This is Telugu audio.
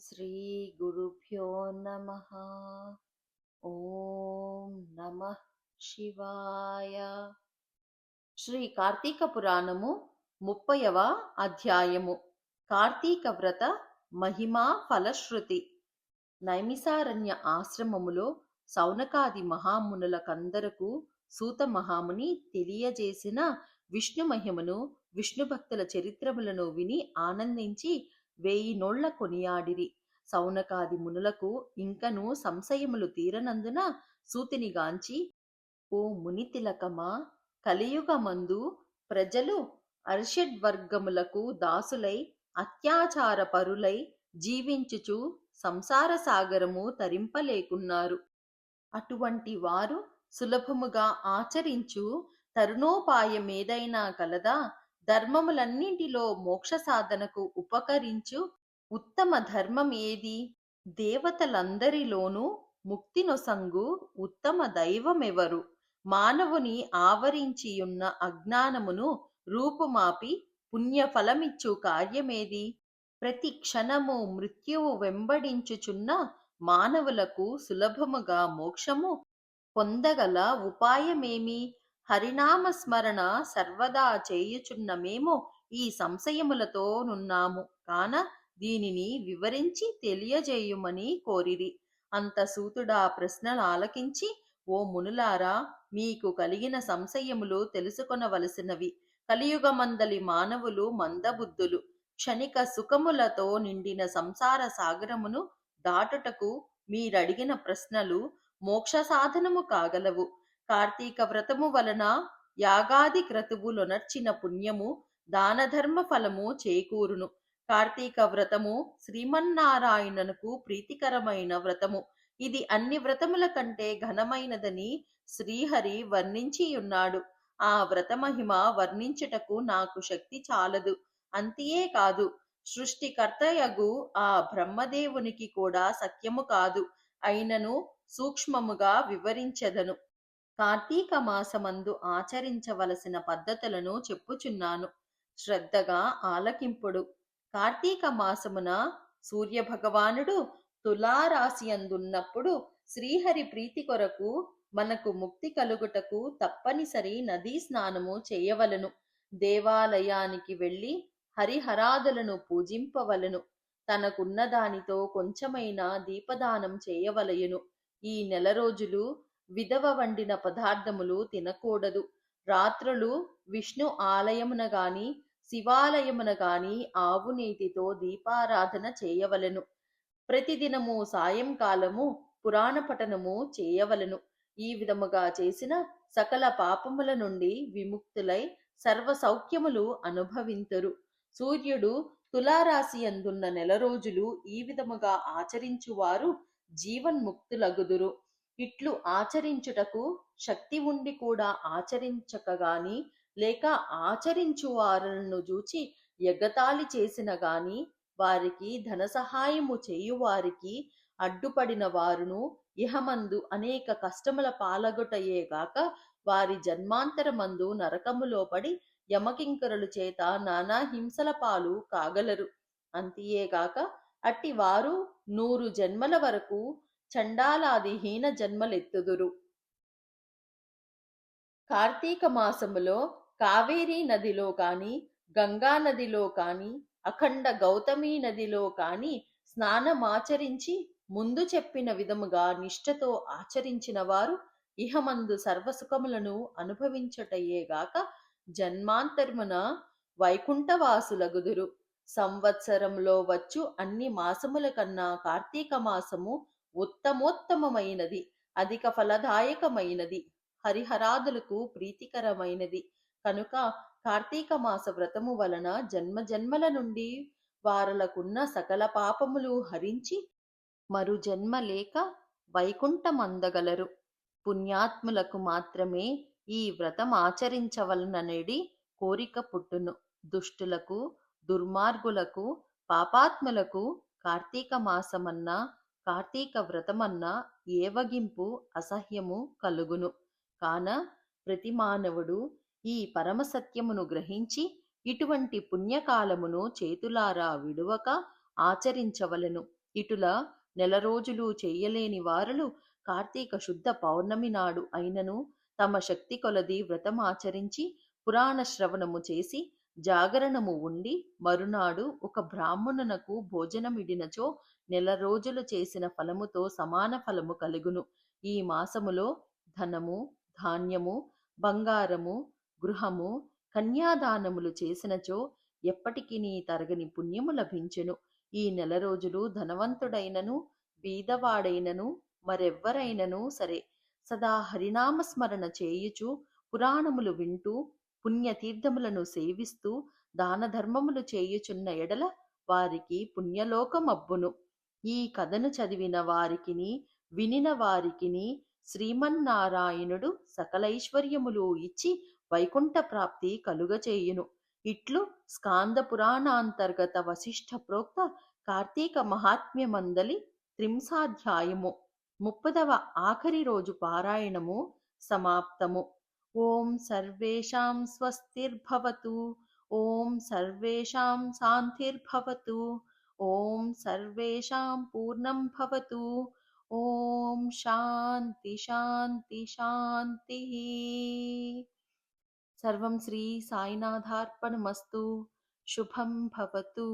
శ్రీ గురుభ్యో నమ ఓం నమ శివాయ శ్రీ కార్తీక పురాణము ముప్పయవ అధ్యాయము కార్తీక వ్రత మహిమా ఫలశ్రుతి నైమిసారణ్య ఆశ్రమములో సౌనకాది మహామునులకందరకు సూత మహాముని తెలియజేసిన విష్ణు మహిమను విష్ణుభక్తుల చరిత్రములను విని ఆనందించి వేయి నోళ్ళ కొనియాడిరి. సౌనకాది మునులకు ఇంకను సంశయములు తీరనందున సూతినిగాంచి ఓ ముని తిలకమా కలియుగమందు ప్రజలు అర్షడ్వర్గములకు దాసులై అత్యాచార పరులై జీవించుచు సంసార సాగరము తరింపలేకున్నారు. అటువంటి వారు సులభముగా ఆచరించు తరుణోపాయమేదైనా కలదా ధర్మములన్నింటిలో మోక్ష సాధనకు ఉపకరించు ఉత్తమ ధర్మం ఏది దేవతలందరిలోనూ ముక్తినొసంగు ఉత్తమ దైవమెవరు? మానవుని ఆవరించియున్న అజ్ఞానమును రూపుమాపి పుణ్యఫలమిచ్చు కార్యమేది? ప్రతి క్షణము మృత్యువు వెంబడించుచున్న మానవులకు సులభముగా మోక్షము పొందగల ఉపాయమేమి? హరినామస్మరణ సర్వదా చేయుచున్న మేము ఈ సంశయములతో నున్నాము. కాన దీనిని వివరించి తెలియజేయుమని కోరిరి. అంత సూతుడా ప్రశ్నలు ఆలకించి ఓ మునులారా మీకు కలిగిన సంశయములు తెలుసుకొనవలసినవి. కలియుగమందలి మానవులు మందబుద్ధులు క్షణిక సుఖములతో నిండిన సంసార సాగరమును దాటుటకు మీరడిగిన ప్రశ్నలు మోక్ష సాధనము కాగలవు. కార్తీక వ్రతము వలన యాగాది క్రతువులొనర్చిన పుణ్యము దానధర్మ ఫలము చేకూరును. కార్తీక వ్రతము శ్రీమన్నారాయణనుకు ప్రీతికరమైన వ్రతము. ఇది అన్ని వ్రతముల కంటే ఘనమైనదని శ్రీహరి వర్ణించియున్నాడు. ఆ వ్రతమహిమ వర్ణించుటకు నాకు శక్తి చాలదు. అంతియే కాదు. సృష్టికర్తయగు ఆ బ్రహ్మదేవునికి కూడా సఖ్యము కాదు. అయినను సూక్ష్మముగా వివరించెదను. కార్తీక మాసమందు ఆచరించవలసిన పద్ధతులను చెప్పుచున్నాను. శ్రద్ధగా ఆలకింపుడు. కార్తీక మాసమున సూర్యభగవానుడు తులారాశి అందున్నప్పుడు శ్రీహరి ప్రీతి కొరకు మనకు ముక్తి కలుగుటకు తప్పనిసరి నదీ స్నానము చేయవలను. దేవాలయానికి వెళ్ళి హరిహరాదులను పూజింపవలను. తనకున్న దానితో కొంచెమైనా దీపదానం చేయవలయును. ఈ నెల రోజులు విధవ వండిన పదార్థములు తినకూడదు. రాత్రులు విష్ణు ఆలయమున గాని శివాలయమున గాని ఆవు నీటితో దీపారాధన చేయవలెను. ప్రతిదినము సాయంకాలము పురాణ పఠనము చేయవలెను. ఈ విధముగా చేసిన సకల పాపముల నుండి విముక్తులై సర్వ సౌఖ్యములు అనుభవింతురు. సూర్యుడు తులారాశి అందున్న నెల రోజులు ఈ విధముగా ఆచరించువారు జీవన్ముక్తులగుదురు. ఇట్లు ఆచరించుటకు శక్తి ఉండి కూడా ఆచరించకగాని లేక ఆచరించువారులను చూచి ఎగతాళి చేసిన గాని వారికి ధన సహాయము చేయువారికి అడ్డుపడిన వారును ఇహమందు అనేక కష్టముల పాలగొటయే గాక వారి జన్మాంతరమందు నరకములో పడి యమకింకరుల చేత నానా హింసల పాలు కాగలరు. అంతియేగాక అట్టి వారు నూరు జన్మల వరకు చండాలాది హీన జన్మలెత్తుదురు. కార్తీక మాసములో కావేరీ నదిలో కాని గంగా నదిలో కాని అఖండ గౌతమీ నదిలో కాని స్నానమాచరించి ముందు చెప్పిన విధముగా నిష్ఠతో ఆచరించిన వారు ఇహమందు సర్వసుఖములను అనుభవించటయేగాక జన్మాంతర్మున వైకుంఠవాసులగుదురు. సంవత్సరంలో వచ్చు అన్ని మాసముల కన్నా కార్తీక మాసము ఉత్తమోత్తమమైనది అధిక ఫలదాయకమైనది హరిహరాదులకు ప్రీతికరమైనది. కనుక కార్తీక మాస వ్రతము వలన జన్మ జన్మల నుండి వారలకున్న సకల పాపములు హరించి మరు జన్మ లేక వైకుంఠమందగలరు. పుణ్యాత్ములకు మాత్రమే ఈ వ్రతం ఆచరించవలననేది కోరిక పుట్టును. దుష్టులకు దుర్మార్గులకు పాపాత్ములకు కార్తీక మాసమన్నా కార్తీక వ్రతమన్న ఏవగింపు అసహ్యము కలుగును. కాన ప్రతి మానవుడు ఈ పరమసత్యమును గ్రహించి ఇటువంటి పుణ్యకాలమును చేతులారా విడువక ఆచరించవలెను. ఇటుల నెల రోజులు చేయలేని వారులు కార్తీక శుద్ధ పౌర్ణమి నాడు అయినను తమ శక్తి కొలది వ్రతమాచరించి పురాణ శ్రవణము చేసి జాగరణము ఉండి మరునాడు ఒక బ్రాహ్మణునకు భోజనమిడినచో నెల రోజులు చేసిన ఫలముతో సమాన ఫలము కలుగును. ఈ మాసములో ధనము ధాన్యము బంగారము గృహము కన్యాదానములు చేసినచో ఎప్పటికీ తరగని పుణ్యము లభించెను. ఈ నెల రోజులు ధనవంతుడైనను బీదవాడైనను మరెవ్వరైనను సరే సదా హరినామస్మరణ చేయుచు పురాణములు వింటూ పుణ్యతీర్థములను సేవిస్తూ దాన ధర్మములు చేయుచున్న ఎడల వారికి పుణ్యలోకమబ్బును. ఈ కథను చదివిన వారికిని వినిన వారికిని శ్రీమన్నారాయణుడు సకలైశ్వర్యములు ఇచ్చి వైకుంఠ ప్రాప్తి కలుగచేయును ఇట్లు స్కాంద పురాణాంతర్గత వశిష్ఠ ప్రోక్త కార్తీక మహాత్మ్యమందలి త్రింసాధ్యాయము ముప్పదవ ఆఖరి రోజు పారాయణము సమాప్తము. ఓం సర్వేషాం స్వస్తిర్భవతు ఓం సర్వేషాం శాంతిర్భవతు ఓం సర్వేషాం పూర్ణం భవతు. ఓం శాంతి శాంతి శాంతి. సర్వం శ్రీ సాయినాథార్పణమస్తు. శుభం భవతు.